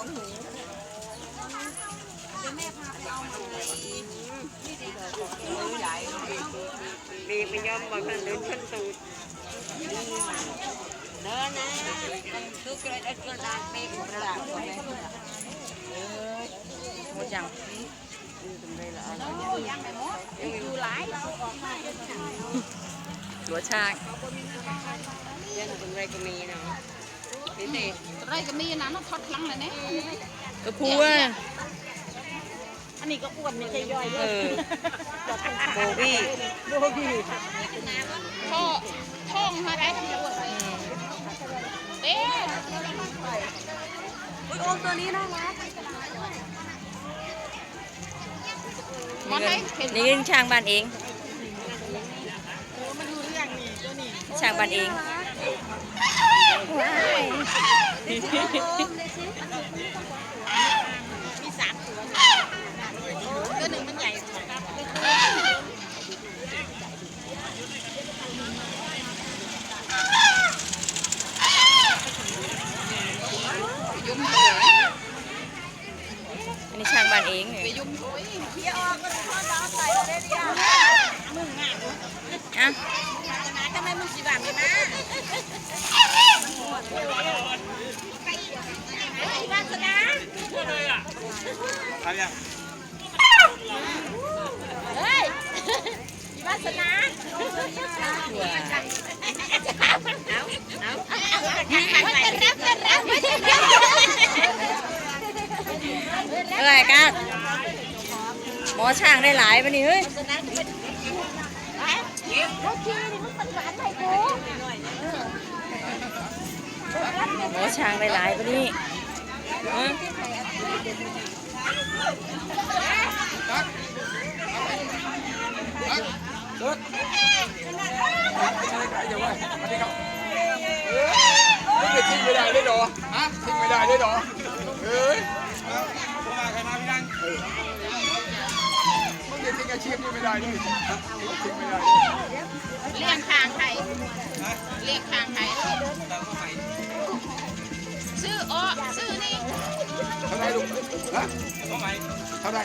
ของหนูเดี๋ยวแม่พาไปเอามาเลยบีบไม่ยอมบอกกันเดินขึ้นตูดเดินนะคือเกิดกระดาษเป็นกระดาษของแม่เออหมดยังยังไปหมดอยู่หลายหัวชากเล่นเป็นไรก็มีเนาะนี่สิ ไรก็มีนะน้องทอดครั้งเลยเนี่ยก็พูดว่าอันนี้ก็อ้วนไม่ใช่ย่อยเออโบวี่ท่อท่องมาได้ทำไมอ้วนเอ๊ะโอ้ตัวนี้น่ารักมาให้เห็นนี่ก็ช่างบ้านเองช่างบ้านเอง มีสามตัวตัวหนึ่งมันใหญ่ยุ่มเลยอันนี้ช่างบ้านเองไปยุ่มโอ้ยอะทำไมมึงสีบาทไม่มาบ้านสนา ทำยังเฮ้ยบ้าสนาเอาเอาเป็นรับเป็นรับไม่ใช่เอ้ยกันหมอช่างได้หลายปะนี่เฮ้ยรถชีนี่มันเป็นหวานไทยกูหมอช่างได้หลายปะนี่ ฮะรถอย่าว่ามาดิครับมึงจะทิ้งไม่ได้เลยหรอฮะทิ้งไม่ได้เลยหรอเฮ้ยมาใครมาพี่นั่งมึงจะทิ้งอาชีพนี้ไม่ได้เลยทิ้งไม่ได้เลยเลี้ยงทางไทยเลี้ยงทางไทยชื่ออ้อชื่อนี่เท่าไหรลูกฮะเท่าไหร